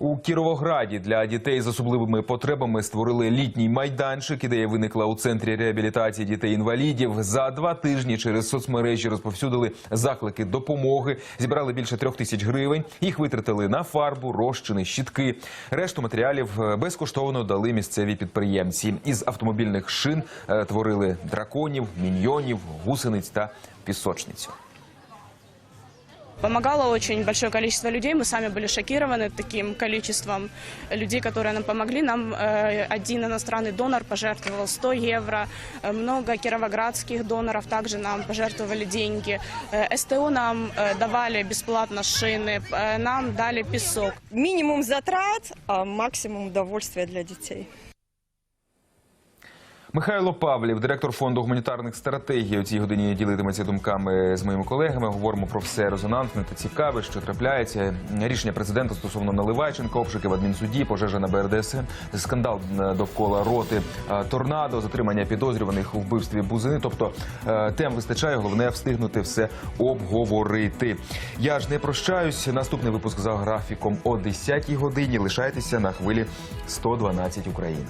У Кіровограді для дітей з особливими потребами створили літній майданчик. Ідея виникла у центрі реабілітації дітей-інвалідів. За два тижні через соцмережі розповсюдили заклики допомоги. Зібрали більше трьох тисяч гривень. Їх витратили на фарбу, розчини, щітки. Решту матеріалів е, безкоштовно дали місцеві підприємці. Із автомобільних шин е, творили драконів, міньйонів, гусениць та пісочницю. Помогало очень большое количество людей. Мы сами были шокированы таким количеством людей, которые нам помогли. Нам э, один иностранный донор пожертвовал 100 евро. Э, Много кировоградских доноров также нам пожертвовали деньги. Э, СТО нам э, давали бесплатно шины. Э, Нам дали песок. Минимум затрат, а максимум удовольствия для детей. Михайло Павлів, директор фонду гуманітарних стратегій, у цій годині ділитиметься думками з моїми колегами. Говоримо про все резонансне та цікаве, що трапляється. Рішення президента стосовно Наливайченка, обшуки в адмінсуді, пожежа на БРДСМ, скандал довкола роти е, торнадо, затримання підозрюваних у вбивстві бузини. Тобто е, тем вистачає, головне встигнути все обговорити. Я ж не прощаюсь. Наступний випуск за графіком о 10-й годині. Лишайтеся на хвилі 112 Україна.